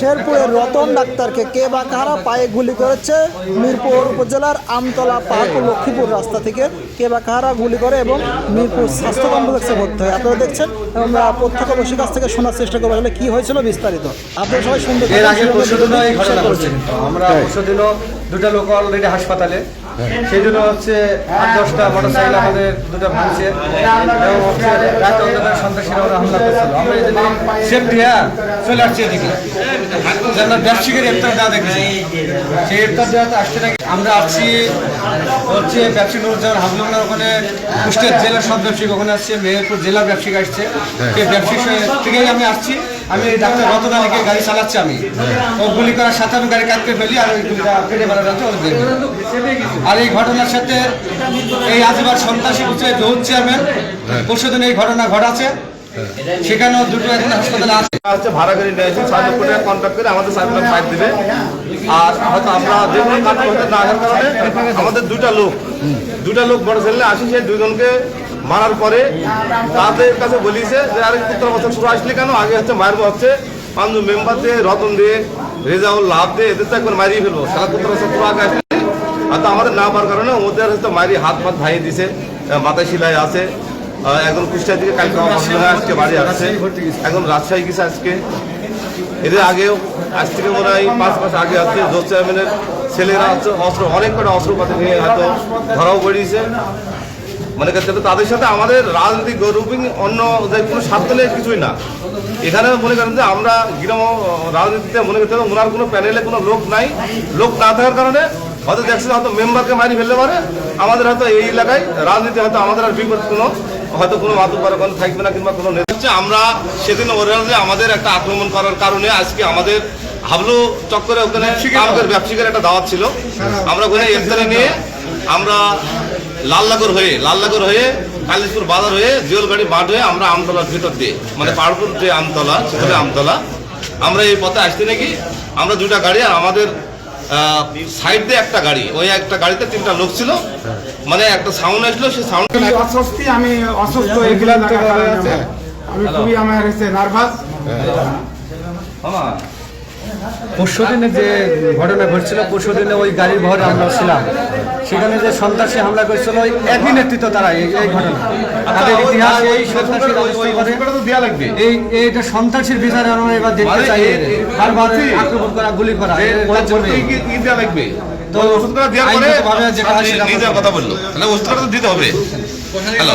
শেরপুরের রতন ডাক্তারকে কে বা কারা পায়ে গুলি করেছে মিরপুর উপজেলার আমতলা পার্ক লক্ষ্মীপুর রাস্তা থেকে কে বা কারা গুলি করে এবং মিরপুর স্বাস্থ্য কমপ্লেক্সে ভর্তি হয়। আপনারা দেখছেন আমরা প্রত্যক্ষদর্শীর কাছ থেকে শোনার চেষ্টা করব আসলে কী হয়েছিল বিস্তারিত। আপনারা সবাই শুনতে দুটা লোক অলরেডি হাসপাতালে। সেই জন্য হচ্ছে আট দশটা মোটরসাইকেল আমাদের দুটো ভাঙছে। এবং হচ্ছে রাত অন্ধকার সন্ত্রাসীরা ওরা হামলা করছিল। আমরা এই জন্য সেফটি হ্যাঁ চলে আসছি এদিকে। যেন ব্যবসায়ীর ইফতার দেওয়া দেখেছি। সেই ইফতার দেওয়াতে আসছে নাকি? আমরা আসছি হচ্ছে ব্যবসায়ী নুরুজ্জামান হাবলুল্লাহ ওখানে কুষ্টিয়ার জেলার সব ব্যবসায়িক ওখানে আসছে মেহেরপুর জেলার ব্যবসায়িক আসছে। সেই ব্যবসায়ী থেকেই আমি আসছি। আমি এই ডাক্তার রতন আলীকে গাড়ি চালাচ্ছি আমি। ও গুলি করার সাথে আমি গাড়ি কাটতে ফেলি আর ওই গুলিটা কেটে মারা যাচ্ছে আর এই ঘটনার সাথে এই আজিবার সন্ত্রাসী বুঝছে জহুর চেয়ারম্যান। পরশুদিন এই ঘটনা ঘটাচ্ছে। সেখানেও দুটো এখন হাসপাতালে আছে। ভাড়া ছয় লক্ষ টাকা করে আমাদের আর হয়তো আমরা যে কোনো কাজ করতে না কারণে আমাদের দুইটা লোক দুইটা লোক বড় ছেলে আসি সেই দুজনকে মারার পরে তাদের কাছে বলিছে যে, আরে বছর শুরু আসলে কেন? আগে হচ্ছে মায়ের হচ্ছে। পাঁচ মেম্বার রতন দিয়ে রেজাউল, লাভ দিয়ে এদের তো একবার মারিয়ে ফেলব। সারা পুত্র বছর পুরো আগে আসলে হয়তো আমাদের না পাওয়ার কারণে ওদের হয়তো মারি হাত ফাত ভাইয়ে দিছে মাথায় সিলাই আছে। আহ, একজন কুষ্টিয়া থেকে কালকে আজকে বাড়ি আসছে। একজন রাজশাহী গেছে আজকে। এদের আগেও আজ থেকে মনে হয় পাঁচ মাস আগে হচ্ছে জোর চেয়ারম্যানের ছেলেরা হচ্ছে অস্ত্র অনেক কটা অস্ত্রপাতি নিয়ে হয়তো ধরাও বেরিয়েছে। মানে তাদের সাথে আমাদের রাজনৈতিক গ্রুপিং অন্য যে কোনো স্বার্থ নেই কিছুই না। এখানে মনে করেন যে আমরা গ্রাম রাজনীতিতে মনে করতে ওনার কোনো প্যানেলে কোনো লোক নাই। লোক না থাকার কারণে হয়তো দেখছেন হয়তো মেম্বারকে মারি ফেলতে পারে। আমাদের হয়তো এই এলাকায় রাজনীতি হয়তো আমাদের আর বিপদ কোনো হয়তো কোনো মাতুক কোনো থাকবে না কিংবা কোনো নেতা হচ্ছে আমরা সেদিন ওরা আমাদের একটা আক্রমণ করার কারণে আজকে আমাদের হাবলু চক্করে ওখানে কামকের ব্যবসায়ীদের একটা দাওয়াত ছিল। আমরা ওখানে ইফতারি নিয়ে আমরা লালনগর হয়ে লালনগর হয়ে কালীপুর বাজার হয়ে জিওলগাড়ি মাঠ হয়ে আমরা আমতলার ভিতর দিয়ে মানে পাহাড়পুর যে আমতলা সেখানে আমতলা আমরা এই পথে আসতে নাকি আমরা দুটা গাড়ি আর আমাদের সাইড দিয়ে একটা গাড়ি। ওই একটা গাড়িতে তিনটা লোক ছিল। মানে একটা সাউন্ড আসলো সেই সাউন্ড অস্বস্তি আমি অসুস্থ এগুলা কারণে আমি খুবই আমার হয়েছে নার্ভাস পরশু দিনে যে ঘটনা ঘটছিল পরশুদিনে ওই গাড়ির ভর আমরা ছিলাম। সেখানে যে সন্ত্রাসী হামলা করেছিল ওই একই নেতৃত্ব তারা এই এই ঘটনা। ইতিহাস এই সন্ত্রাসী এই এইটা সন্ত্রাসীর বিচার আমরা এবার দেখতে মানে চাই। এ- এ- আক্রমণ করা গুলি। দেওয়া লাগবে। তো দেওয়ার পরে কথা বলল। তাহলে ওষুধটা তো দিতে হবে। হ্যালো।